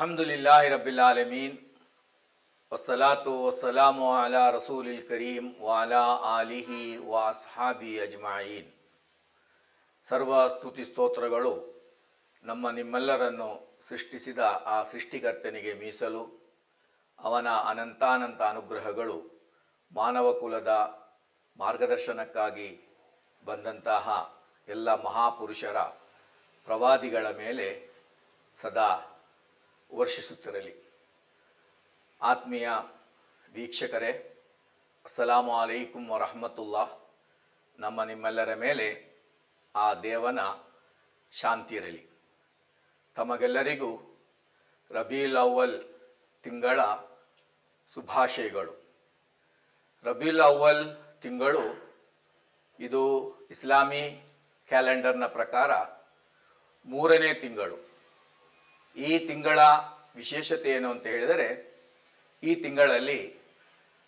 ಅಲ್ಹಮ್ದುಲಿಲ್ಲಾಹಿ ರಬ್ಬಿಲ್ ಆಲಮೀನ್ ವಸ್ಸಲಾತು ವಸ್ಸಲಾಮು ಅಲಾ ರಸೂಲಿಲ್ ಕರೀಂ ವಾಲಾ ಆಲಿಹಿ ವಾಸ್ಹಾಬಿ ಅಜ್ಮಾಯೀನ್ ಸರ್ವ ಸ್ತುತಿ ಸ್ತೋತ್ರಗಳು ನಮ್ಮ ನಿಮ್ಮೆಲ್ಲರನ್ನು ಸೃಷ್ಟಿಸಿದ ಆ ಸೃಷ್ಟಿಕರ್ತನಿಗೆ ಮೀಸಲು, ಅವನ ಅನಂತಾನಂತ ಅನುಗ್ರಹಗಳು ಮಾನವಕುಲದ ಮಾರ್ಗದರ್ಶನಕ್ಕಾಗಿ ಬಂದಂತಹ ಎಲ್ಲ ಮಹಾಪುರುಷರ ಪ್ರವಾದಿಗಳ ಮೇಲೆ ಸದಾ ವರ್ಷಿಸುತ್ತಿರಲಿ. ಆತ್ಮೀಯ ವೀಕ್ಷಕರೇ, ಅಸ್ಸಲಾಮು ಅಲೈಕುಂ ವರಹಮತುಲ್ಲಾ. ನಮ್ಮ ನಿಮ್ಮೆಲ್ಲರ ಮೇಲೆ ಆ ದೇವನ ಶಾಂತಿ ಇರಲಿ. ತಮಗೆಲ್ಲರಿಗೂ ರಬೀಲ್ ಅವ್ವಲ್ ತಿಂಗಳ ಶುಭಾಶಯಗಳು. ರಬೀಲ್ ಅವ್ವಲ್ ತಿಂಗಳು ಇದು ಇಸ್ಲಾಮಿ ಕ್ಯಾಲೆಂಡರ್ನ ಪ್ರಕಾರ ಮೂರನೇ ತಿಂಗಳು. ಈ ತಿಂಗಳ ವಿಶೇಷತೆ ಏನು ಅಂತ ಹೇಳಿದರೆ, ಈ ತಿಂಗಳಲ್ಲಿ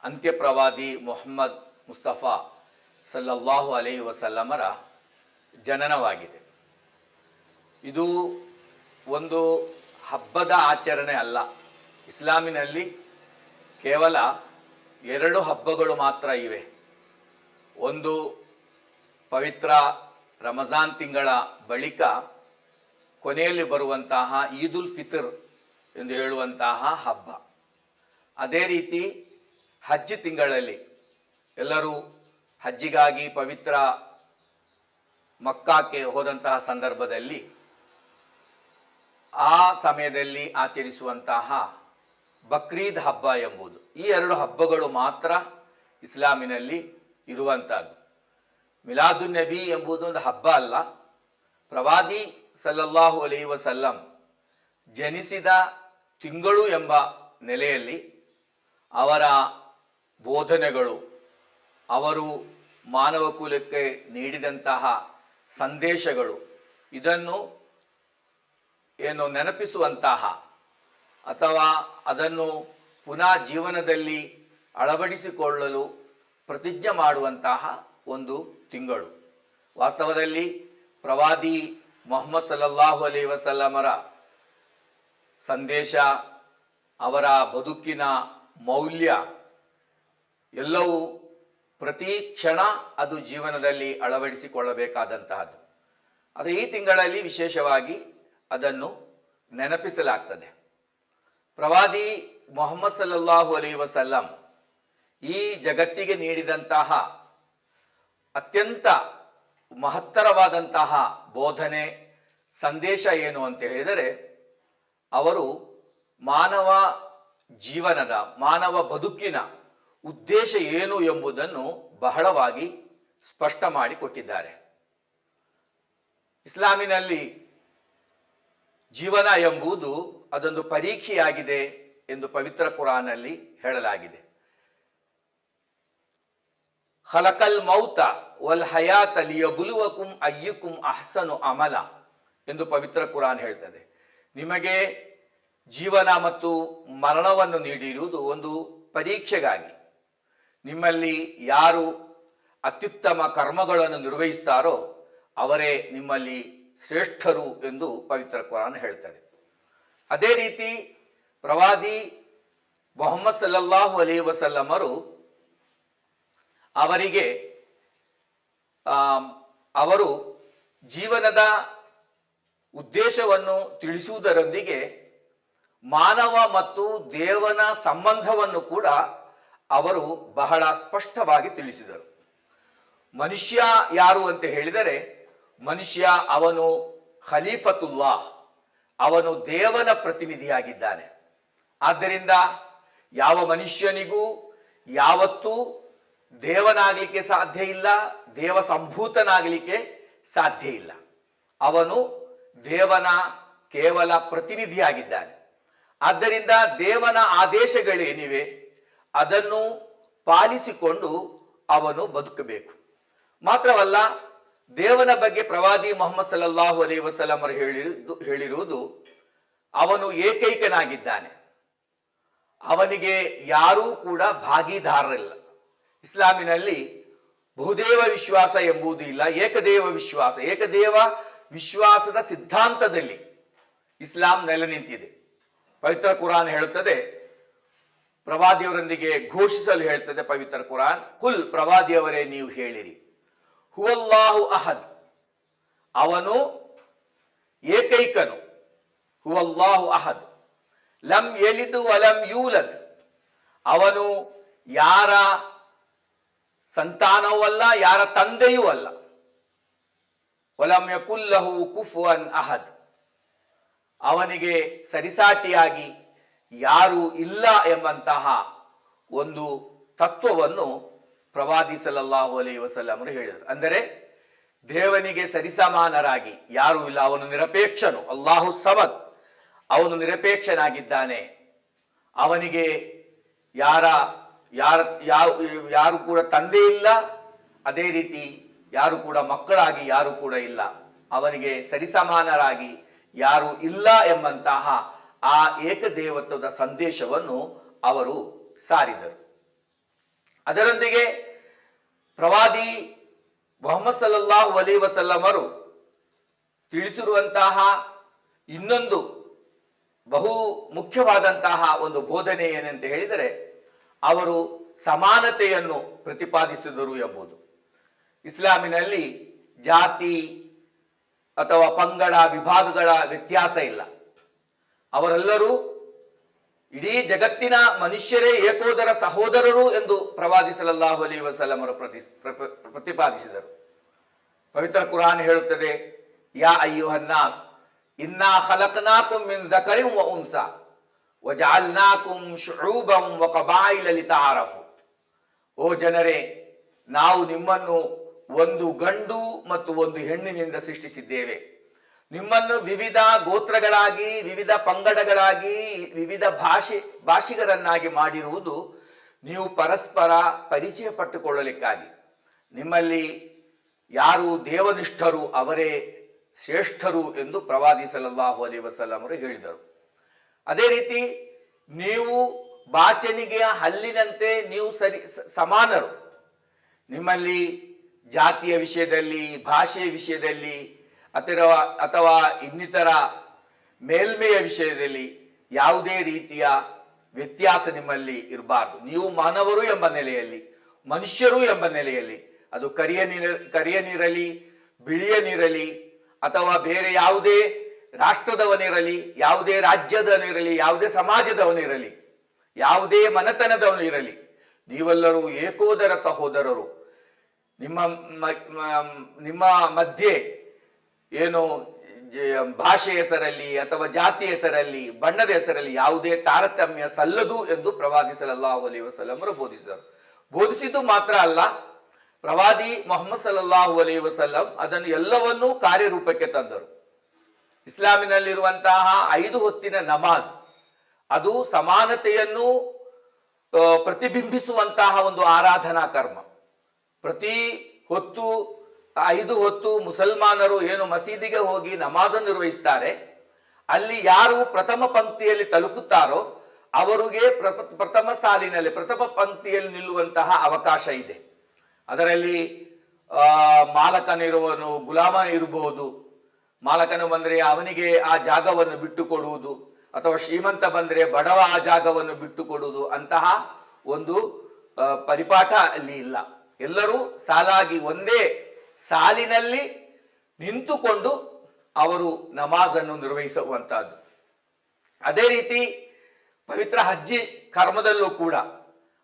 ಅಂತ್ಯಪ್ರವಾದಿ ಮೊಹಮ್ಮದ್ ಮುಸ್ತಫಾ ಸಲ್ಲಲ್ಲಾಹು ಅಲೈ ವಸಲ್ಲಮರ ಜನನವಾಗಿದೆ. ಇದು ಒಂದು ಹಬ್ಬದ ಆಚರಣೆ ಅಲ್ಲ. ಇಸ್ಲಾಮಿನಲ್ಲಿ ಕೇವಲ ಎರಡು ಹಬ್ಬಗಳು ಮಾತ್ರ ಇವೆ. ಒಂದು ಪವಿತ್ರ ರಮಜಾನ್ ತಿಂಗಳ ಬಳಿಕ ಕೊನೆಯಲ್ಲಿ ಬರುವಂತಹ ಈದ್ ಉಲ್ ಫಿತರ್ ಎಂದು ಹೇಳುವಂತಹ ಹಬ್ಬ. ಅದೇ ರೀತಿ ಹಜ್ ತಿಂಗಳಲ್ಲಿ ಎಲ್ಲರೂ ಹಜ್ಜಿಗಾಗಿ ಪವಿತ್ರ ಮಕ್ಕಾಕ್ಕೆ ಹೋದಂತಹ ಸಂದರ್ಭದಲ್ಲಿ ಆ ಸಮಯದಲ್ಲಿ ಆಚರಿಸುವಂತಹ ಬಕ್ರೀದ್ ಹಬ್ಬ ಎಂಬುದು. ಈ ಎರಡು ಹಬ್ಬಗಳು ಮಾತ್ರ ಇಸ್ಲಾಮಿನಲ್ಲಿ ಇರುವಂತಹದ್ದು. ಮಿಲಾದುನ್ ನಬಿ ಎಂಬುದು ಒಂದು ಹಬ್ಬ ಅಲ್ಲ, ಪ್ರವಾದಿ ಸಲ್ಲಲ್ಲಾಹು ಅಲಿ ವಸಲ್ಲಂ ಜನಿಸಿದ ತಿಂಗಳು ಎಂಬ ನೆಲೆಯಲ್ಲಿ ಅವರ ಬೋಧನೆಗಳು, ಅವರು ಮಾನವ ಕುಲಕ್ಕೆ ನೀಡಿದಂತಹ ಸಂದೇಶಗಳು, ಇದನ್ನು ಏನು ನೆನಪಿಸುವಂತಹ ಅಥವಾ ಅದನ್ನು ಪುನಃ ಜೀವನದಲ್ಲಿ ಅಳವಡಿಸಿಕೊಳ್ಳಲು ಪ್ರತಿಜ್ಞೆ ಮಾಡುವಂತಹ ಒಂದು ತಿಂಗಳು. ವಾಸ್ತವದಲ್ಲಿ ಪ್ರವಾದಿ ಮೊಹಮ್ಮದ್ ಸಲ್ಲಲ್ಲಾಹು ಅಲಿ ವಸಲ್ಲಮರ ಸಂದೇಶ, ಅವರ ಬದುಕಿನ ಮೌಲ್ಯ ಎಲ್ಲವೂ ಪ್ರತಿ ಕ್ಷಣ ಅದು ಜೀವನದಲ್ಲಿ ಅಳವಡಿಸಿಕೊಳ್ಳಬೇಕಾದಂತಹದ್ದು. ಅದು ಈ ತಿಂಗಳಲ್ಲಿ ವಿಶೇಷವಾಗಿ ಅದನ್ನು ನೆನಪಿಸಲಾಗ್ತದೆ. ಪ್ರವಾದಿ ಮೊಹಮ್ಮದ್ ಸಲ್ಲಲ್ಲಾಹು ಅಲಿ ವಸಲ್ಲಂ ಈ ಜಗತ್ತಿಗೆ ನೀಡಿದಂತಹ ಅತ್ಯಂತ ಮಹತ್ತರವಾದಂತಹ ಬೋಧನೆ, ಸಂದೇಶ ಏನು ಅಂತ ಹೇಳಿದರೆ, ಅವರು ಮಾನವ ಜೀವನದ, ಮಾನವ ಬದುಕಿನ ಉದ್ದೇಶ ಏನು ಎಂಬುದನ್ನು ಬಹಳವಾಗಿ ಸ್ಪಷ್ಟ ಮಾಡಿಕೊಟ್ಟಿದ್ದಾರೆ ಇಸ್ಲಾಮಿನಲ್ಲಿ ಜೀವನ ಎಂಬುದು ಅದೊಂದು ಪರೀಕ್ಷೆಯಾಗಿದೆ ಎಂದು ಪವಿತ್ರ ಕುರಾನಲ್ಲಿ ಹೇಳಲಾಗಿದೆ. ಹಲಕಲ್ ಮೌತ ವಲ್ ಹಯಾತ ಲಿಯಬುಲುವಕುಂ ಅಯ್ಯುಕುಂ ಅಹ್ಸನು ಅಮಲ ಎಂದು ಪವಿತ್ರ ಕುರಾನ್ ಹೇಳ್ತದೆ. ನಿಮಗೆ ಜೀವನ ಮತ್ತು ಮರಣವನ್ನು ನೀಡಿರುವುದು ಒಂದು ಪರೀಕ್ಷೆಗಾಗಿ. ನಿಮ್ಮಲ್ಲಿ ಯಾರು ಅತ್ಯುತ್ತಮ ಕರ್ಮಗಳನ್ನು ನಿರ್ವಹಿಸ್ತಾರೋ ಅವರೇ ನಿಮ್ಮಲ್ಲಿ ಶ್ರೇಷ್ಠರು ಎಂದು ಪವಿತ್ರ ಕುರಾನ್ ಹೇಳ್ತದೆ. ಅದೇ ರೀತಿ ಪ್ರವಾದಿ ಮೊಹಮ್ಮದ್ ಸಲ್ಲಲ್ಲಾಹು ಅಲಿ ವಸಲ್ಲಮರು ಅವರಿಗೆ ಅವರು ಜೀವನದ ಉದ್ದೇಶವನ್ನು ತಿಳಿಸುವುದರೊಂದಿಗೆ ಮಾನವ ಮತ್ತು ದೇವನ ಸಂಬಂಧವನ್ನು ಕೂಡ ಅವರು ಬಹಳ ಸ್ಪಷ್ಟವಾಗಿ ತಿಳಿಸಿದರು. ಮನುಷ್ಯ ಯಾರು ಅಂತ ಹೇಳಿದರೆ, ಮನುಷ್ಯ ಅವನು ಖಲೀಫತುಲ್ಲಾ ಅವನು ದೇವನ ಪ್ರತಿನಿಧಿಯಾಗಿದ್ದಾನೆ. ಆದ್ದರಿಂದ ಯಾವ ಮನುಷ್ಯನಿಗೂ ಯಾವತ್ತೂ ದೇವನಾಗಲಿಕ್ಕೆ ಸಾಧ್ಯ ಇಲ್ಲ, ದೇವ ಸಂಭೂತನಾಗಲಿಕ್ಕೆ ಸಾಧ್ಯ ಇಲ್ಲ. ಅವನು ದೇವನ ಕೇವಲ ಪ್ರತಿನಿಧಿಯಾಗಿದ್ದಾನೆ. ಆದ್ದರಿಂದ ದೇವನ ಆದೇಶಗಳೇನಿವೆ, ಅದನ್ನು ಪಾಲಿಸಿಕೊಂಡು ಅವನು ಬದುಕಬೇಕು. ಮಾತ್ರವಲ್ಲ, ದೇವನ ಬಗ್ಗೆ ಪ್ರವಾದಿ ಮೊಹಮ್ಮದ್ ಸಲ್ಲಲ್ಲಾಹು ಅಲೈ ವಸಲಮರು ಹೇಳಿರುವುದು ಹೇಳಿರುವುದು, ಅವನು ಏಕೈಕನಾಗಿದ್ದಾನೆ. ಅವನಿಗೆ ಯಾರೂ ಕೂಡ ಭಾಗಿದಾರರಿಲ್ಲ. ಇಸ್ಲಾಮಿನಲ್ಲಿ ಬಹುದೇವ ವಿಶ್ವಾಸ ಎಂಬುದು ಇಲ್ಲ, ಏಕದೇವ ವಿಶ್ವಾಸ. ಏಕದೇವ ವಿಶ್ವಾಸದ ಸಿದ್ಧಾಂತದಲ್ಲಿ ಇಸ್ಲಾಂ ನೆಲೆ ನಿಂತಿದೆ. ಪವಿತ್ರ ಕುರಾನ್ ಹೇಳುತ್ತದೆ, ಪ್ರವಾದಿಯವರೊಂದಿಗೆ ಘೋಷಿಸಲು ಹೇಳ್ತದೆ ಪವಿತ್ರ ಕುರಾನ್, ಕುಲ್ ಪ್ರವಾದಿಯವರೇ ನೀವು ಹೇಳಿರಿ. ಹುವಲ್ಲಾಹು ಅಹದ್. ಅವನು ಏಕೈಕನು. ಹುವಲ್ಲಾಹು ಅಹದ್. ಲಂ ಎಲಿದು ವಲಂ ಯೂಲದ್. ಅವನು ಯಾರ ಸಂತಾನವೂ ಅಲ್ಲ ಯಾರ ತಂದೆಯೂ ಅಲ್ಲ. ಒಲಮ್ಯಕುಲ್ಲಹು ಕುಫು ಅನ್ ಅಹದ್. ಅವನಿಗೆ ಸರಿಸಾಟಿಯಾಗಿ ಯಾರು ಇಲ್ಲ ಎಂಬಂತಹ ಒಂದು ತತ್ವವನ್ನು ಪ್ರವಾದಿ ಸಲ್ಲಲ್ಲಾಹು ಅಲೈ ವಸಲ್ಲಮರು ಹೇಳಿದರು. ಅಂದರೆ, ದೇವನಿಗೆ ಸರಿಸಮಾನರಾಗಿ ಯಾರೂ ಇಲ್ಲ. ಅವನು ನಿರಪೇಕ್ಷನು. ಅಲ್ಲಾಹು ಸಮದ್. ಅವನು ನಿರಪೇಕ್ಷನಾಗಿದ್ದಾನೆ. ಅವನಿಗೆ ಯಾರ ಯಾರ ಯಾವ ಯಾರು ಕೂಡ ತಂದೆ ಇಲ್ಲ, ಅದೇ ರೀತಿ ಯಾರು ಕೂಡ ಮಕ್ಕಳಾಗಿ ಯಾರು ಕೂಡ ಇಲ್ಲ. ಅವನಿಗೆ ಸರಿಸಮಾನರಾಗಿ ಯಾರು ಇಲ್ಲ ಎಂಬಂತಹ ಆ ಏಕದೇವತ್ವದ ಸಂದೇಶವನ್ನು ಅವರು ಸಾರಿದರು. ಅದರೊಂದಿಗೆ ಪ್ರವಾದಿ ಮೊಹಮ್ಮದ್ ಸಲ್ಲಲ್ಲಾಹು ವಸಲ್ಲಂ ವಸಲ್ಲಮರು ತಿಳಿಸಿರುವಂತಹ ಇನ್ನೊಂದು ಬಹು ಮುಖ್ಯವಾದಂತಹ ಒಂದು ಬೋಧನೆ ಏನಂತ ಹೇಳಿದರೆ ಅವರು ಸಮಾನತೆಯನ್ನು ಪ್ರತಿಪಾದಿಸಿದರು ಎಂಬುದು. ಇಸ್ಲಾಮಿನಲ್ಲಿ ಜಾತಿ ಅಥವಾ ಪಂಗಡ ವಿಭಾಗಗಳ ವ್ಯತ್ಯಾಸ ಇಲ್ಲ. ಅವರೆಲ್ಲರೂ ಇಡೀ ಜಗತ್ತಿನ ಮನುಷ್ಯರೇ ಏಕೋದರ ಸಹೋದರರು ಎಂದು ಪ್ರವಾದಿ ಸಲ್ಲಲ್ಲಾಹು ಅಲೈಹಿ ವಸಲ್ಲಮರು ಪ್ರತಿ ಪ್ರತಿಪಾದಿಸಿದರು. ಪವಿತ್ರ ಕುರಾನ್ ಹೇಳುತ್ತದೆ, ಯಾ ಅಯ್ಯುಹನ್ನಾಸ್, ಇನ್ನಾ ಖಲಕ್ನಾಕುಂ ಮಿನ್ ದಕರಿಂ ಉನ್ಸಾ. ವಜಅಲ್ನಾಕುಂ ಶುಭಂ ವ ಕಬಾಯಿಲ ಲಿತಾರಫು ಓ ಜನರೇ, ನಾವು ನಿಮ್ಮನ್ನು ಒಂದು ಗಂಡು ಮತ್ತು ಒಂದು ಹೆಣ್ಣಿನಿಂದ ಸೃಷ್ಟಿಸಿದ್ದೇವೆ. ನಿಮ್ಮನ್ನು ವಿವಿಧ ಗೋತ್ರಗಳಾಗಿ, ವಿವಿಧ ಪಂಗಡಗಳಾಗಿ, ವಿವಿಧ ಭಾಷೆ, ಭಾಷಿಗರನ್ನಾಗಿ ಮಾಡಿರುವುದು ನೀವು ಪರಸ್ಪರ ಪರಿಚಯ ಪಟ್ಟುಕೊಳ್ಳಲಿಕ್ಕಾಗಿ. ನಿಮ್ಮಲ್ಲಿ ಯಾರು ದೇವನಿಷ್ಠರು ಅವರೇ ಶ್ರೇಷ್ಠರು ಎಂದು ಪ್ರವಾದಿ ಸಲ್ಲಲ್ಲಾಹು ಅಲಿ ವಸಲ್ಲಮರು ಹೇಳಿದರು. ಅದೇ ರೀತಿ ನೀವು ಬಾಚನಿಗೆಯ ಹಲ್ಲಿನಂತೆ ನೀವು ಸರಿ ಸಮಾನರು. ನಿಮ್ಮಲ್ಲಿ ಜಾತಿಯ ವಿಷಯದಲ್ಲಿ, ಭಾಷೆಯ ವಿಷಯದಲ್ಲಿ, ಅಥವಾ ಅಥವಾ ಇನ್ನಿತರ ಮೇಲ್ಮೆಯ ವಿಷಯದಲ್ಲಿ ಯಾವುದೇ ರೀತಿಯ ವ್ಯತ್ಯಾಸ ನಿಮ್ಮಲ್ಲಿ ಇರಬಾರ್ದು. ನೀವು ಮಾನವರು ಎಂಬ ನೆಲೆಯಲ್ಲಿ, ಮನುಷ್ಯರು ಎಂಬ ನೆಲೆಯಲ್ಲಿ, ಅದು ಕರಿಯ ನೀರ, ಕರಿಯ ನೀರಲಿ ಬಿಳಿಯ ನೀರಲಿ ಅಥವಾ ಬೇರೆ ಯಾವುದೇ ರಾಷ್ಟ್ರದವನಿರಲಿ, ಯಾವುದೇ ರಾಜ್ಯದವನಿರಲಿ, ಯಾವುದೇ ಸಮಾಜದವನಿರಲಿ, ಯಾವುದೇ ಮನೆತನದವನಿರಲಿ, ನೀವೆಲ್ಲರೂ ಏಕೋದರ ಸಹೋದರರು. ನಿಮ್ಮ ನಿಮ್ಮ ಮಧ್ಯೆ ಏನು ಭಾಷೆ ಹೆಸರಲ್ಲಿ ಅಥವಾ ಜಾತಿ ಹೆಸರಲ್ಲಿ, ಬಣ್ಣದ ಹೆಸರಲ್ಲಿ ಯಾವುದೇ ತಾರತಮ್ಯ ಸಲ್ಲದು ಎಂದು ಪ್ರವಾದಿ ಸಲ್ಲಲ್ಲಾಹು ಅಲಿ ವಸಲ್ಲಮರು ಬೋಧಿಸಿದರು. ಬೋಧಿಸಿದ್ದು ಮಾತ್ರ ಅಲ್ಲ, ಪ್ರವಾದಿ ಮೊಹಮ್ಮದ್ ಸಲ್ಲಲ್ಲಾಹು ಅಲಿ ವಸಲ್ಲಂ ಅದನ್ನು ಎಲ್ಲವನ್ನೂ ಕಾರ್ಯರೂಪಕ್ಕೆ ತಂದರು. ಇಸ್ಲಾಮಿನಲ್ಲಿರುವಂತಹ ಐದು ಹೊತ್ತಿನ ನಮಾಜ್, ಅದು ಸಮಾನತೆಯನ್ನು ಪ್ರತಿಬಿಂಬಿಸುವಂತಹ ಒಂದು ಆರಾಧನಾ ಕರ್ಮ. ಪ್ರತಿ ಹೊತ್ತು, ಐದು ಹೊತ್ತು ಮುಸಲ್ಮಾನರು ಏನು ಮಸೀದಿಗೆ ಹೋಗಿ ನಮಾಜನ್ನು ನಿರ್ವಹಿಸ್ತಾರೆ, ಅಲ್ಲಿ ಯಾರು ಪ್ರಥಮ ಪಂಕ್ತಿಯಲ್ಲಿ ತಲುಪುತ್ತಾರೋ, ಅವರಿಗೆ ಪ್ರ- ಪ್ರಥಮ ಸಾಲಿನಲ್ಲಿ, ಪ್ರಥಮ ಪಂಕ್ತಿಯಲ್ಲಿ ನಿಲ್ಲುವಂತಹ ಅವಕಾಶ ಇದೆ. ಅದರಲ್ಲಿ ಮಾಲಕನಿರುವನು ಗುಲಾಮನ ಇರಬಹುದು ಮಾಲಕನು ಬಂದರೆ ಅವನಿಗೆ ಆ ಜಾಗವನ್ನು ಬಿಟ್ಟು ಕೊಡುವುದು ಅಥವಾ ಶ್ರೀಮಂತ ಬಂದರೆ ಬಡವ ಆ ಜಾಗವನ್ನು ಬಿಟ್ಟು ಕೊಡುವುದು ಅಂತಹ ಒಂದು ಪರಿಪಾಠ ಅಲ್ಲಿ ಇಲ್ಲ. ಎಲ್ಲರೂ ಸಾಲಾಗಿ ಒಂದೇ ಸಾಲಿನಲ್ಲಿ ನಿಂತುಕೊಂಡು ಅವರು ನಮಾಜನ್ನು ನಿರ್ವಹಿಸುವಂತಹದ್ದು. ಅದೇ ರೀತಿ ಪವಿತ್ರ ಹಜ್ಜಿ ಕರ್ಮದಲ್ಲೂ ಕೂಡ,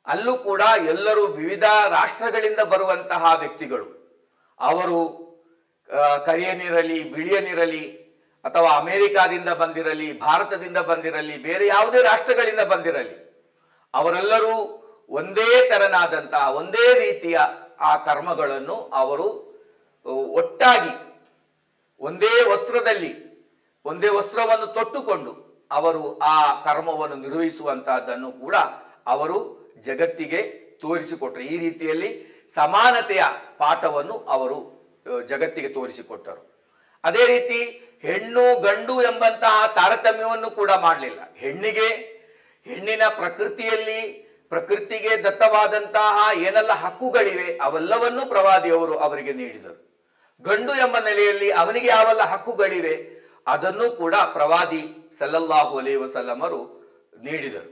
ಅಲ್ಲೂ ಕೂಡ ಎಲ್ಲರೂ ವಿವಿಧ ರಾಷ್ಟ್ರಗಳಿಂದ ಬರುವಂತಹ ವ್ಯಕ್ತಿಗಳು. ಅವರು ಆ, ಕರಿಯನಿರಲಿ ಬಿಳಿಯನಿರಲಿ ಅಥವಾ ಅಮೆರಿಕಾದಿಂದ ಬಂದಿರಲಿ ಭಾರತದಿಂದ ಬಂದಿರಲಿ ಬೇರೆ ಯಾವುದೇ ರಾಷ್ಟ್ರಗಳಿಂದ ಬಂದಿರಲಿ ಅವರೆಲ್ಲರೂ ಒಂದೇ ತೆರನಾದಂತಹ ಒಂದೇ ರೀತಿಯ ಆ ಕರ್ಮಗಳನ್ನು ಅವರು ಒಟ್ಟಾಗಿ ಒಂದೇ ವಸ್ತ್ರದಲ್ಲಿ ಒಂದೇ ವಸ್ತ್ರವನ್ನು ತೊಟ್ಟುಕೊಂಡು ಅವರು ಆ ಕರ್ಮವನ್ನು ನಿರ್ವಹಿಸುವಂತಹದ್ದನ್ನು ಕೂಡ ಅವರು ಜಗತ್ತಿಗೆ ತೋರಿಸಿಕೊಟ್ರು. ಈ ರೀತಿಯಲ್ಲಿ ಸಮಾನತೆಯ ಪಾಠವನ್ನು ಅವರು ಜಗತ್ತಿಗೆ ತೋರಿಸಿಕೊಟ್ಟರು. ಅದೇ ರೀತಿ ಹೆಣ್ಣು ಗಂಡು ಎಂಬಂತಹ ತಾರತಮ್ಯವನ್ನು ಕೂಡ ಮಾಡಲಿಲ್ಲ. ಹೆಣ್ಣಿಗೆ, ಹೆಣ್ಣಿನ ಪ್ರಕೃತಿಯಲ್ಲಿ, ಪ್ರಕೃತಿಗೆ ದತ್ತವಾದಂತಹ ಏನೆಲ್ಲ ಹಕ್ಕುಗಳಿವೆ, ಅವೆಲ್ಲವನ್ನು ಪ್ರವಾದಿಯವರು ಅವರಿಗೆ ನೀಡಿದರು. ಗಂಡು ಎಂಬ ನೆಲೆಯಲ್ಲಿ ಅವನಿಗೆ ಯಾವೆಲ್ಲ ಹಕ್ಕುಗಳಿವೆ, ಅದನ್ನು ಕೂಡ ಪ್ರವಾದಿ ಸಲ್ಲಲ್ಲಾಹು ಅಲೈ ವಸಲ್ಲಮರು ನೀಡಿದರು.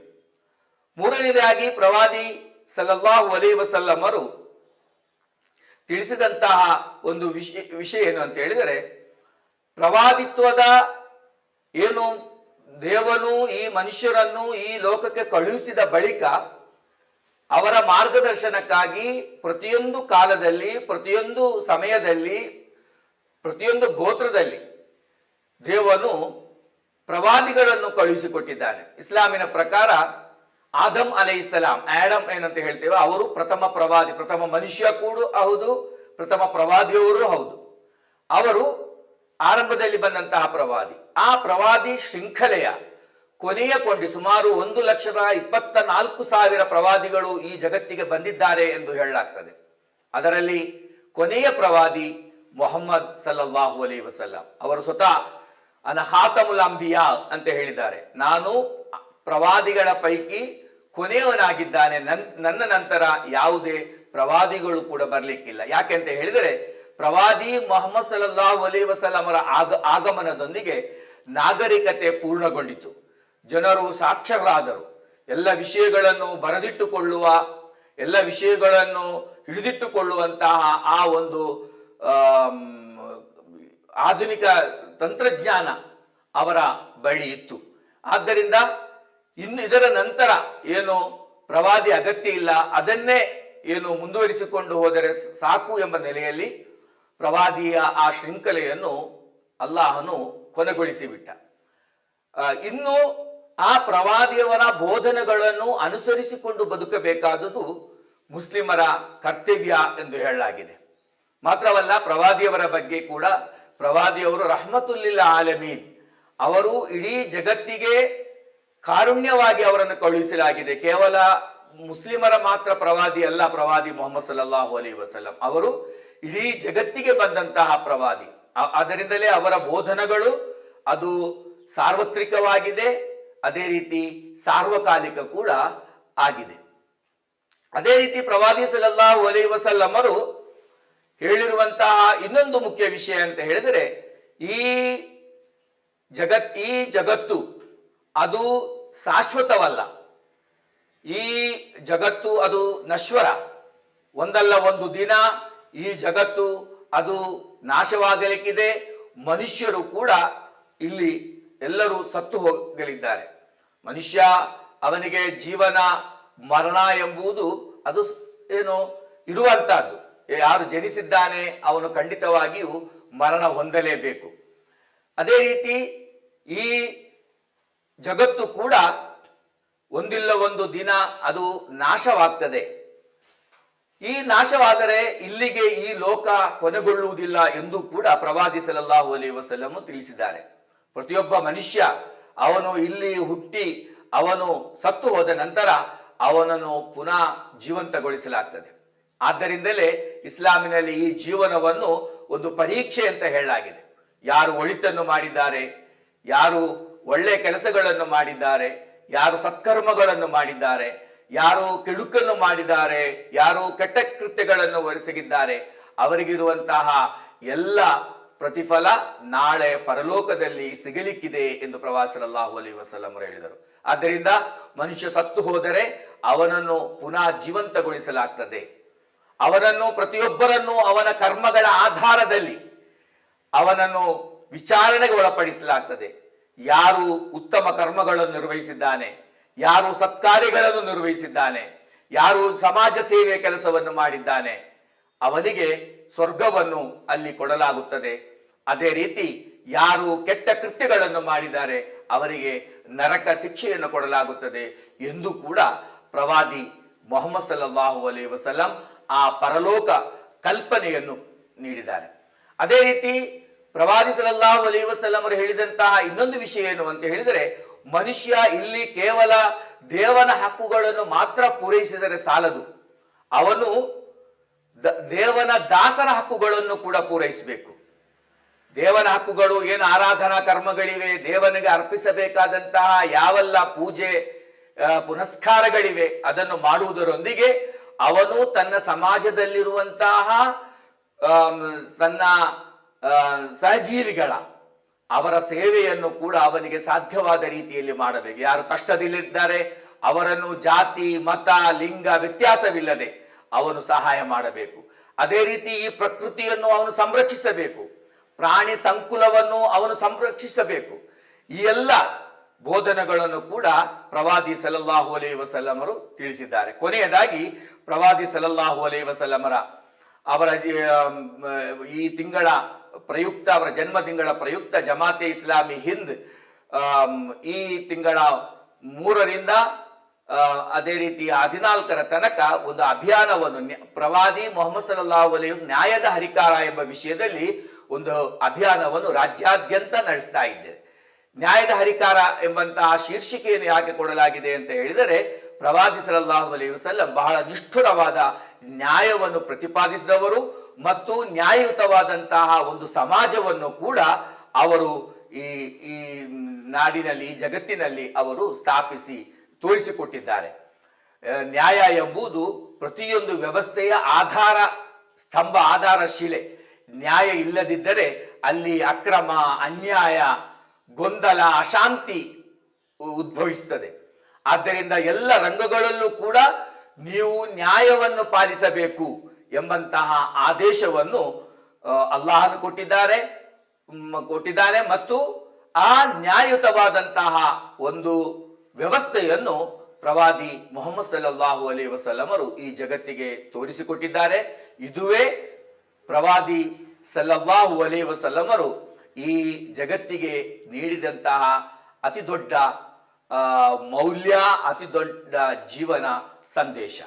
ಮೂರನೇದಾಗಿ ಪ್ರವಾದಿ ಸಲ್ಲಲ್ಲಾಹು ಅಲೈ ವಸಲ್ಲಮರು ತಿಳಿಸಿದಂತಹ ಒಂದು ವಿಷಯ ವಿಷಯ ಏನು ಅಂತ ಹೇಳಿದರೆ, ಪ್ರವಾದಿತ್ವದ ಏನು ದೇವನು ಈ ಮನುಷ್ಯರನ್ನು ಈ ಲೋಕಕ್ಕೆ ಕಳುಹಿಸಿದ ಬಳಿಕ ಅವರ ಮಾರ್ಗದರ್ಶನಕ್ಕಾಗಿ ಪ್ರತಿಯೊಂದು ಕಾಲದಲ್ಲಿ, ಪ್ರತಿಯೊಂದು ಸಮಯದಲ್ಲಿ, ಪ್ರತಿಯೊಂದು ಗೋತ್ರದಲ್ಲಿ ದೇವನು ಪ್ರವಾದಿಗಳನ್ನು ಕಳುಹಿಸಿಕೊಟ್ಟಿದ್ದಾನೆ. ಇಸ್ಲಾಮಿನ ಪ್ರಕಾರ ಆದಮ್ ಅಲೆ ಇಸ್ಲಾಂ ಆಡಮ್ ಏನಂತ ಹೇಳ್ತೇವೆ ಅವರು ಪ್ರಥಮ ಪ್ರವಾದಿ, ಪ್ರಥಮ ಮನುಷ್ಯ ಕೂಡ, ಹೌದು. ಪ್ರಥಮ ಪ್ರವಾದಿಯವರು ಹೌದು. ಅವರು ಆರಂಭದಲ್ಲಿ ಬಂದಂತಹ ಪ್ರವಾದಿ. ಆ ಪ್ರವಾದಿ ಶೃಂಖಲೆಯ ಕೊನೆಯ ಕೊಂಡಿ ಸುಮಾರು ಒಂದು ಲಕ್ಷದ ಇಪ್ಪತ್ತ ನಾಲ್ಕು ಸಾವಿರ ಪ್ರವಾದಿಗಳು ಈ ಜಗತ್ತಿಗೆ ಬಂದಿದ್ದಾರೆ ಎಂದು ಹೇಳಲಾಗ್ತದೆ. ಅದರಲ್ಲಿ ಕೊನೆಯ ಪ್ರವಾದಿ ಮೊಹಮ್ಮದ್ ಸಲ್ಲಲ್ಲಾಹು ಅಲೈ ವಸಲ್ಲಂ. ಅವರು ಸ್ವತಃ ಅನಹಾತಮುಲಾಂಬಿಯಾ ಅಂತ ಹೇಳಿದ್ದಾರೆ. ನಾನು ಪ್ರವಾದಿಗಳ ಪೈಕಿ ಕೊನೆಯವನಾಗಿದ್ದಾನೆ ನನ್, ನನ್ನ ನಂತರ ಯಾವುದೇ ಪ್ರವಾದಿಗಳು ಕೂಡ ಬರಲಿಕ್ಕಿಲ್ಲ. ಯಾಕೆ ಅಂತ ಹೇಳಿದರೆ, ಪ್ರವಾದಿ ಮೊಹಮ್ಮದ್ ಸಲ್ಲಲ್ಲಾಹು ಅಲೈ ವಸಲ್ಲಮರ ಆಗ, ಆಗಮನದೊಂದಿಗೆ ನಾಗರಿಕತೆ ಪೂರ್ಣಗೊಂಡಿತು. ಜನರು ಸಾಕ್ಷರರಾದರು. ಎಲ್ಲ ವಿಷಯಗಳನ್ನು ಬರೆದಿಟ್ಟುಕೊಳ್ಳುವ, ಎಲ್ಲ ವಿಷಯಗಳನ್ನು ಹಿಡಿದಿಟ್ಟುಕೊಳ್ಳುವಂತಹ ಆ ಒಂದು ಆಧುನಿಕ ತಂತ್ರಜ್ಞಾನ ಅವರ ಬಳಿ ಇತ್ತು. ಆದ್ದರಿಂದ ಇನ್ನು ಇದರ ನಂತರ ಏನು ಪ್ರವಾದಿ ಅಗತ್ಯ ಇಲ್ಲ, ಅದನ್ನೇ ಏನು ಮುಂದುವರಿಸಿಕೊಂಡು ಹೋದರೆ ಸಾಕು ಎಂಬ ನೆಲೆಯಲ್ಲಿ ಪ್ರವಾದಿಯ ಆ ಶೃಂಖಲೆಯನ್ನು ಅಲ್ಲಾಹನು ಕೊನೆಗೊಳಿಸಿಬಿಟ್ಟ. ಇನ್ನು ಆ ಪ್ರವಾದಿಯವರ ಬೋಧನೆಗಳನ್ನು ಅನುಸರಿಸಿಕೊಂಡು ಬದುಕಬೇಕಾದುದು ಮುಸ್ಲಿಮರ ಕರ್ತವ್ಯ ಎಂದು ಹೇಳಲಾಗಿದೆ. ಮಾತ್ರವಲ್ಲ, ಪ್ರವಾದಿಯವರ ಬಗ್ಗೆ ಕೂಡ ಪ್ರವಾದಿಯವರು ರಹಮತುಲ್ಲಿಲ್ಲ ಆಲಮೀನ್ ಅವರು ಇಡೀ ಜಗತ್ತಿಗೆ ಕಾರುಣ್ಯವಾಗಿ ಅವರನ್ನು ಕಳುಹಿಸಲಾಗಿದೆ. ಕೇವಲ ಮುಸ್ಲಿಮರ ಮಾತ್ರ ಪ್ರವಾದಿ ಅಲ್ಲ, ಪ್ರವಾದಿ ಮೊಹಮ್ಮದ್ ಸಲ್ಲಲ್ಲಾಹು ಅಲಿ ವಸಲಂ ಅವರು ಇಡೀ ಜಗತ್ತಿಗೆ ಬಂದಂತಹ ಪ್ರವಾದಿ. ಅದರಿಂದಲೇ ಅವರ ಬೋಧನಗಳು ಅದು ಸಾರ್ವತ್ರಿಕವಾಗಿದೆ. ಅದೇ ರೀತಿ ಸಾರ್ವಕಾಲಿಕ ಕೂಡ ಆಗಿದೆ. ಅದೇ ರೀತಿ ಪ್ರವಾದಿ ಸಲ್ಲಲ್ಲಾಹು ಅಲಿ ವಸಲ್ಲಮರು ಹೇಳಿರುವಂತಹ ಇನ್ನೊಂದು ಮುಖ್ಯ ವಿಷಯ ಅಂತ ಹೇಳಿದರೆ, ಈ ಜಗತ್, ಈ ಜಗತ್ತು ಅದು ಶಾಶ್ವತವಲ್ಲ. ಈ ಜಗತ್ತು ಅದು ನಶ್ವರ. ಒಂದಲ್ಲ ಒಂದು ದಿನ ಈ ಜಗತ್ತು ಅದು ನಾಶವಾಗಲಿಕ್ಕಿದೆ. ಮನುಷ್ಯರು ಕೂಡ ಇಲ್ಲಿ ಎಲ್ಲರೂ ಸತ್ತು ಹೋಗಲಿದ್ದಾರೆ. ಮನುಷ್ಯ ಅವನಿಗೆ ಜೀವನ, ಮರಣ ಎಂಬುದು ಅದು ಏನು ಇರುವಂತಹದ್ದು. ಯಾರು ಜನಿಸಿದ್ದಾನೆ ಅವನು ಖಂಡಿತವಾಗಿಯೂ ಮರಣ ಹೊಂದಲೇಬೇಕು. ಅದೇ ರೀತಿ ಈ ಜಗತ್ತು ಕೂಡ ಒಂದಿಲ್ಲ ಒಂದು ದಿನ ಅದು ನಾಶವಾಗ್ತದೆ. ಈ ನಾಶವಾದರೆ ಇಲ್ಲಿಗೆ ಈ ಲೋಕ ಕೊನೆಗೊಳ್ಳುವುದಿಲ್ಲ ಎಂದು ಕೂಡ ಪ್ರವಾದಿ ಸಲ್ಲಲ್ಲಾಹು ಅಲಿ ವಸಲಮು ತಿಳಿಸಿದ್ದಾರೆ. ಪ್ರತಿಯೊಬ್ಬ ಮನುಷ್ಯ ಅವನು ಇಲ್ಲಿ ಹುಟ್ಟಿ ಅವನು ಸತ್ತು ಹೋದ ನಂತರ ಅವನನ್ನು ಪುನಃ ಜೀವಂತಗೊಳಿಸಲಾಗ್ತದೆ. ಆದ್ದರಿಂದಲೇ ಇಸ್ಲಾಮಿನಲ್ಲಿ ಈ ಜೀವನವನ್ನು ಒಂದು ಪರೀಕ್ಷೆ ಅಂತ ಹೇಳಲಾಗಿದೆ. ಯಾರು ಒಳಿತನ್ನು ಮಾಡಿದ್ದಾರೆ, ಯಾರು ಒಳ್ಳೆ ಕೆಲಸಗಳನ್ನು ಮಾಡಿದ್ದಾರೆ, ಯಾರು ಸತ್ಕರ್ಮಗಳನ್ನು ಮಾಡಿದ್ದಾರೆ, ಯಾರು ಕೆಡುಕನ್ನು ಮಾಡಿದ್ದಾರೆ, ಯಾರು ಕೆಟ್ಟ ಕೃತ್ಯಗಳನ್ನು ಒರೆಸಗಿದ್ದಾರೆ ಅವರಿಗಿರುವಂತಹ ಎಲ್ಲ ಪ್ರತಿಫಲ ನಾಳೆ ಪರಲೋಕದಲ್ಲಿ ಸಿಗಲಿಕ್ಕಿದೆ ಎಂದು ಪ್ರವಾಸರಲ್ಲಾಹು ಅಲಿ ವಸಲ್ಲಂ ಹೇಳಿದರು. ಆದ್ದರಿಂದ ಮನುಷ್ಯ ಸತ್ತು ಹೋದರೆ ಅವನನ್ನು ಪುನಃ ಜೀವಂತಗೊಳಿಸಲಾಗ್ತದೆ. ಅವನನ್ನು ಪ್ರತಿಯೊಬ್ಬರನ್ನು ಅವನ ಕರ್ಮಗಳ ಆಧಾರದಲ್ಲಿ ಅವನನ್ನು ವಿಚಾರಣೆಗೆ ಒಳಪಡಿಸಲಾಗ್ತದೆ. ಯಾರು ಉತ್ತಮ ಕರ್ಮಗಳನ್ನು ನಿರ್ವಹಿಸಿದ್ದಾನೆ, ಯಾರು ಸತ್ಕಾರ್ಯಗಳನ್ನು ನಿರ್ವಹಿಸಿದ್ದಾನೆ, ಯಾರು ಸಮಾಜ ಸೇವೆ ಕೆಲಸವನ್ನು ಮಾಡಿದ್ದಾನೆ, ಅವನಿಗೆ ಸ್ವರ್ಗವನ್ನು ಅಲ್ಲಿ ಕೊಡಲಾಗುತ್ತದೆ. ಅದೇ ರೀತಿ ಯಾರು ಕೆಟ್ಟ ಕೃತ್ಯಗಳನ್ನು ಮಾಡಿದ್ದಾರೆ, ಅವರಿಗೆ ನರಕ ಶಿಕ್ಷೆಯನ್ನು ಕೊಡಲಾಗುತ್ತದೆ ಎಂದು ಕೂಡ ಪ್ರವಾದಿ ಮೊಹಮ್ಮದ್ ಸಲ್ಲಲ್ಲಾಹು ಅಲೈ ವಸಲಂ ಆ ಪರಲೋಕ ಕಲ್ಪನೆಯನ್ನು ನೀಡಿದ್ದಾರೆ. ಅದೇ ರೀತಿ ಪ್ರವಾದಿ ಸಲ್ಲಲ್ಲಾಹು ಅಲೈ ವಸಲ್ಲಂ ಅವರು ಹೇಳಿದಂತಹ ಇನ್ನೊಂದು ವಿಷಯ ಏನು ಅಂತ ಹೇಳಿದರೆ, ಮನುಷ್ಯ ಇಲ್ಲಿ ಕೇವಲ ದೇವನ ಹಕ್ಕುಗಳನ್ನು ಮಾತ್ರ ಪೂರೈಸಿದರೆ ಸಾಲದು. ಅವನು ದೇವನ ದಾಸರ ಹಕ್ಕುಗಳನ್ನು ಕೂಡ ಪೂರೈಸಬೇಕು. ದೇವನ ಹಕ್ಕುಗಳು ಏನು ಆರಾಧನಾ ಕರ್ಮಗಳಿವೆ, ದೇವನಿಗೆ ಅರ್ಪಿಸಬೇಕಾದಂತಹ ಯಾವೆಲ್ಲ ಪೂಜೆ ಪುನಸ್ಕಾರಗಳಿವೆ, ಅದನ್ನು ಮಾಡುವುದರೊಂದಿಗೆ ಅವನು ತನ್ನ ಸಮಾಜದಲ್ಲಿರುವಂತಹ ತನ್ನ ಸಹಜೀವಿಗಳ ಅವರ ಸೇವೆಯನ್ನು ಕೂಡ ಅವನಿಗೆ ಸಾಧ್ಯವಾದ ರೀತಿಯಲ್ಲಿ ಮಾಡಬೇಕು. ಯಾರು ಕಷ್ಟದಲ್ಲಿದ್ದಾರೆ ಅವರನ್ನು ಜಾತಿ ಮತ ಲಿಂಗ ವ್ಯತ್ಯಾಸವಿಲ್ಲದೆ ಅವನು ಸಹಾಯ ಮಾಡಬೇಕು. ಅದೇ ರೀತಿ ಈ ಪ್ರಕೃತಿಯನ್ನು ಅವನು ಸಂರಕ್ಷಿಸಬೇಕು. ಪ್ರಾಣಿ ಸಂಕುಲವನ್ನು ಅವನು ಸಂರಕ್ಷಿಸಬೇಕು. ಈ ಎಲ್ಲ ಬೋಧನೆಗಳನ್ನು ಕೂಡ ಪ್ರವಾದಿ ಸಲಲ್ಲಾಹು ಅಲೈ ವಸಲ್ಲಮರು ತಿಳಿಸಿದ್ದಾರೆ. ಕೊನೆಯದಾಗಿ ಪ್ರವಾದಿ ಸಲಲ್ಲಾಹು ಅಲೈ ವಸಲ್ಲಮರ ಅವರ ಈ, ತಿಂಗಳ ಪ್ರಯುಕ್ತ, ಅವರ ಜನ್ಮ ತಿಂಗಳ ಪ್ರಯುಕ್ತ ಜಮಾತೆ ಇಸ್ಲಾಮಿ ಹಿಂದ್ ಈ ತಿಂಗಳ ಮೂರರಿಂದ ಅದೇ ರೀತಿ ಹದಿನಾಲ್ಕರ ತನಕ ಒಂದು ಅಭಿಯಾನವನ್ನು ಪ್ರವಾದಿ ಮೊಹಮ್ಮದ್ ಸಲ್ಲಾಹು ಅಲೈ ನ್ಯಾಯದ ಹರಿಕಾರ ಎಂಬ ವಿಷಯದಲ್ಲಿ ಒಂದು ಅಭಿಯಾನವನ್ನು ರಾಜ್ಯಾದ್ಯಂತ ನಡೆಸ್ತಾ ಇದ್ದೇವೆ ನ್ಯಾಯದ ಹರಿಕಾರ ಎಂಬಂತಹ ಶೀರ್ಷಿಕೆಯನ್ನು ಯಾಕೆ ಕೊಡಲಾಗಿದೆ ಅಂತ ಹೇಳಿದರೆ, ಪ್ರವಾದಿ ಸಲಲ್ಲಾಹು ಅಲೈಹಿ ವಸಲ್ಲಂ ಬಹಳ ನಿಷ್ಠುರವಾದ ನ್ಯಾಯವನ್ನು ಪ್ರತಿಪಾದಿಸಿದವರು ಮತ್ತು ನ್ಯಾಯಯುತವಾದಂತಹ ಒಂದು ಸಮಾಜವನ್ನು ಕೂಡ ಅವರು ಈ ಈ ನಾಡಿನಲ್ಲಿ, ಜಗತ್ತಿನಲ್ಲಿ ಅವರು ಸ್ಥಾಪಿಸಿ ತೋರಿಸಿಕೊಟ್ಟಿದ್ದಾರೆ. ನ್ಯಾಯ ಎಂಬುದು ಪ್ರತಿಯೊಂದು ವ್ಯವಸ್ಥೆಯ ಆಧಾರ ಸ್ತಂಭ ಆಧಾರ ಶಿಲೆ ನ್ಯಾಯ ಇಲ್ಲದಿದ್ದರೆ ಅಲ್ಲಿ ಅಕ್ರಮ, ಅನ್ಯಾಯ, ಗೊಂದಲ, ಅಶಾಂತಿ ಉದ್ಭವಿಸುತ್ತದೆ. ಆದ್ದರಿಂದ ಎಲ್ಲ ರಂಗಗಳಲ್ಲೂ ಕೂಡ ನೀವು ನ್ಯಾಯವನ್ನು ಪಾಲಿಸಬೇಕು. ಎಂಬಂತಹ ಆದೇಶವನ್ನು ಅಲ್ಲಾಹನು ಕೊಟ್ಟಿದ್ದಾರೆ ಕೊಟ್ಟಿದ್ದಾರೆ ಮತ್ತು ಆ ನ್ಯಾಯಯುತವಾದಂತಹ ಒಂದು ವ್ಯವಸ್ಥೆಯನ್ನು ಪ್ರವಾದಿ ಮೊಹಮ್ಮದ್ ಸಲ್ಲಲ್ಲಾಹು ಅಲಿ ವಸಲ್ಲಮರು ಈ ಜಗತ್ತಿಗೆ ತೋರಿಸಿಕೊಟ್ಟಿದ್ದಾರೆ. ಇದುವೇ ಪ್ರವಾದಿ ಸಲ್ಲಲ್ಲಾಹು ಅಲಿ ವಸಲ್ಲಮರು ಈ ಜಗತ್ತಿಗೆ ನೀಡಿದಂತಹ ಅತಿ ದೊಡ್ಡ ಮೌಲ್ಯ ಅತಿ ದೊಡ್ಡ ಜೀವನ ಸಂದೇಶ.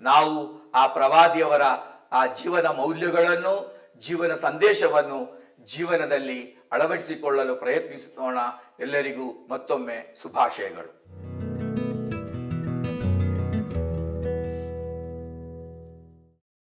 ನಾವು ಆ ಪ್ರವಾದಿಯವರ ಆ ಜೀವನ ಮೌಲ್ಯಗಳನ್ನು ಜೀವನ ಸಂದೇಶವನ್ನು ಜೀವನದಲ್ಲಿ ಅಳವಡಿಸಿಕೊಳ್ಳಲು ಪ್ರಯತ್ನಿಸೋಣ. ಎಲ್ಲರಿಗೂ ಮತ್ತೊಮ್ಮೆ ಶುಭಾಶಯಗಳು.